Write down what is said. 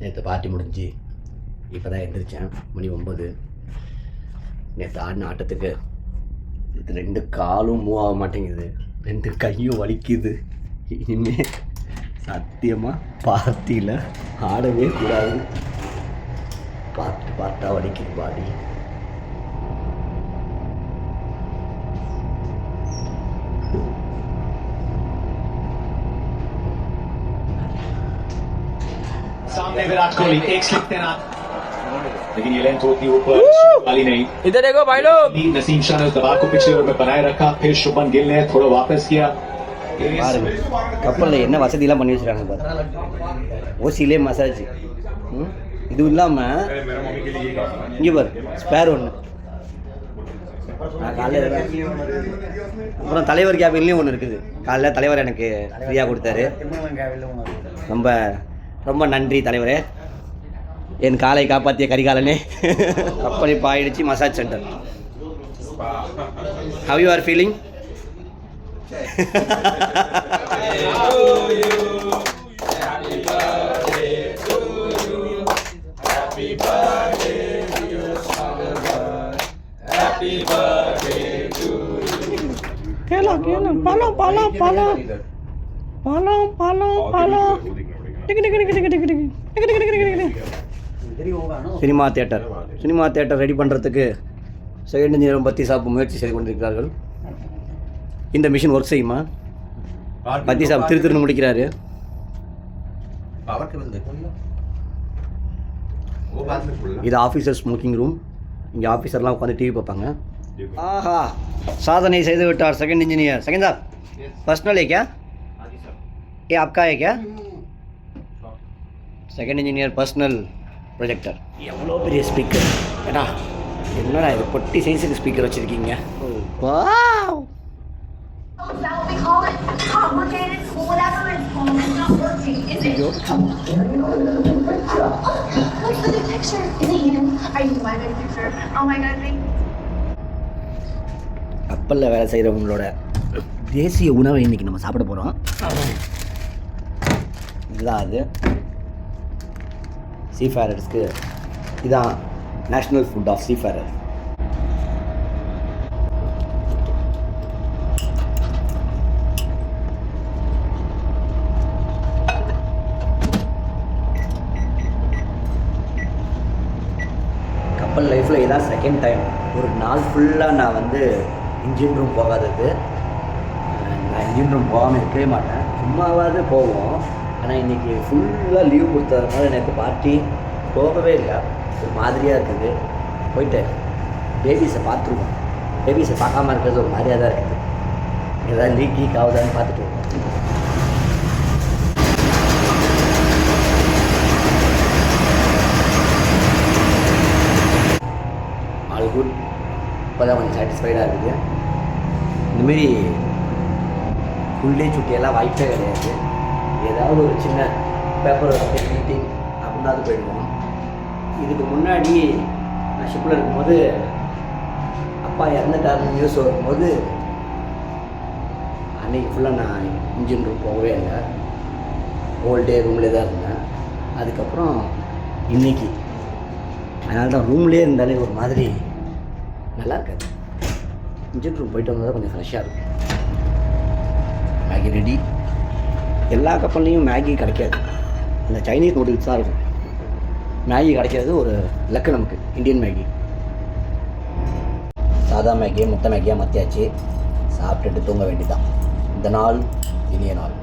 நேற்று பார்ட்டி முடிஞ்சு இப்போ தான் எழுந்திரிச்சேன் மணி ஒம்பது நேற்று ஆடின ஆட்டத்துக்கு இது ரெண்டு காலும் மூவ் ஆக மாட்டேங்குது. ரெண்டு கையும் வலிக்குது. இனிமே சத்தியமாக பார்ட்டியில் ஆடவே கூடாது. பார்த்து பார்த்தா வலிக்குது பாடி सामने विराट कोहली एक स्लिप तैनात लेकिन ये लेंथ होती ऊपर वाली नहीं इधर देखो भाई लोग नसीम शाह ने उस दबाव को पिछले ओवर में बनाए रखा फिर शुभन गिल ने थोड़ा वापस किया பாருங்க கப்பலில் என்ன வசதியெல்லாம் பண்ணி வச்சுருக்காங்க பாரு ஓசிலே மசாஜ் ம் இது இல்லாமல் இங்கே பாரு ஸ்பேர் ஒன்று நான் காலையில் அப்புறம் தலைவர் கேபின்லேயும் ஒன்று இருக்குது காலைல தலைவர் எனக்கு ஃப்ரீயாக கொடுத்தாரு ரொம்ப ரொம்ப நன்றி தலைவரே. என் காலை காப்பாற்றிய கரிகாலனே. அப்படி பாயிடுச்சு massage centre. How you are feeling கேளா. பழம் பழம் பழம். பழம் பழம் பழம். Cinema theatre cinema theatre ready பண்ணுறதுக்கு செகண்ட் இன்ஜினியர் பத்தி சாப்பு முயற்சி செய்து கொண்டிருக்கிறார்கள். இந்த மிஷின் ஒர்க் செய்யுமா? பத்தி சாப் திரு திருன்னு முடிக்கிறாரு. இது ஆஃபீஸர் ஸ்மோக்கிங் ரூம் இங்கே ஆஃபீஸர்லாம் உட்காந்து டிவி பார்ப்பாங்க. ஆஹா சாதனை செய்து விட்டார் செகண்ட் இன்ஜினியர் செகண்ட் साहब पर्सनल है ஏ ये आपका செகண்ட் இன்ஜினியர் பர்சனல் ப்ரொஜெக்டர் எவ்வளோ பெரிய ஸ்பீக்கர் ஏடா என்னடா இது? பொட்டி சைஸுக்கு ஸ்பீக்கர் வச்சுருக்கீங்க. கப்பலில் வேலை செய்கிறவங்களோட தேசிய உணவை இன்னைக்கு நம்ம சாப்பிட போகிறோம் இதுதான் அது. சீஃபேரர்ஸ்க்கு இதுதான் நேஷ்னல் ஃபுட் ஆஃப் சீஃபேரர் கப்பல் லைஃப்பில் இதான் செகண்ட் டைம் ஒரு நாள் ஃபுல்லாக நான் வந்து இன்ஜின் ரூம் போகாதது. நான் இன்ஜின் ரூம் போகாமல் இருக்கவே மாட்டேன். சும்மாவாவது போவோம். ஆனால் இன்றைக்கி ஃபுல்லாக லீவ் கொடுத்ததுனால எனக்கு பார்ட்டி போகவே இல்லை. ஒரு மாதிரியாக இருக்குது. போயிட்டு பேபிஸை பார்த்துருவோம். பேபிஸை பார்க்காம இருக்கிறது ஒரு மாதிரியாக தான் இருக்குது. ஏதாவது லீக் கீக் ஆகுதான்னு பார்த்துட்டு ஆல் குட் இப்போ தான் கொஞ்சம் சாட்டிஸ்ஃபைடாக இருக்குது. இந்தமாரி ஃபுல் டே சுட்டியெல்லாம் வாய்ப்பே கிடையாது. ஏதாவது ஒரு சின்ன பேப்பர் மீட்டிங் அப்படின்னாது போயிடுவோம். இதுக்கு முன்னாடி நான் ஷிப்பில் இருக்கும்போது அப்பா இறந்துட்டாருன்னு நியூஸ் வரும்போது அன்னைக்கு ஃபுல்லாக நான் இன்ஜின் ரூம் போகவே இல்லை. ஹோல் டே ரூம்லேயே தான் இருந்தேன். அதுக்கப்புறம் இன்னைக்கு. அதனால தான் ரூம்லேயே இருந்தாலே ஒரு மாதிரி நல்லா இருக்காது. இன்ஜின் ரூம் போயிட்டு வந்தால் கொஞ்சம் ஃப்ரெஷ்ஷாக இருக்கும். மேகி ரெடி எல்லா கப்பல்லையும் மேகி கிடைக்காது. இந்த சைனீஸ் நூடுல்ஸ் தான் இருக்கும். மேகி கிடைக்கிறது ஒரு லக்கு நமக்கு இந்தியன் மேகி. சாதா மேகியை முட்டை மேகியாக மாற்றியாச்சு சாப்பிட்டுட்டு தூங்க வேண்டியதான் இந்த நாள் இனிய நாள்.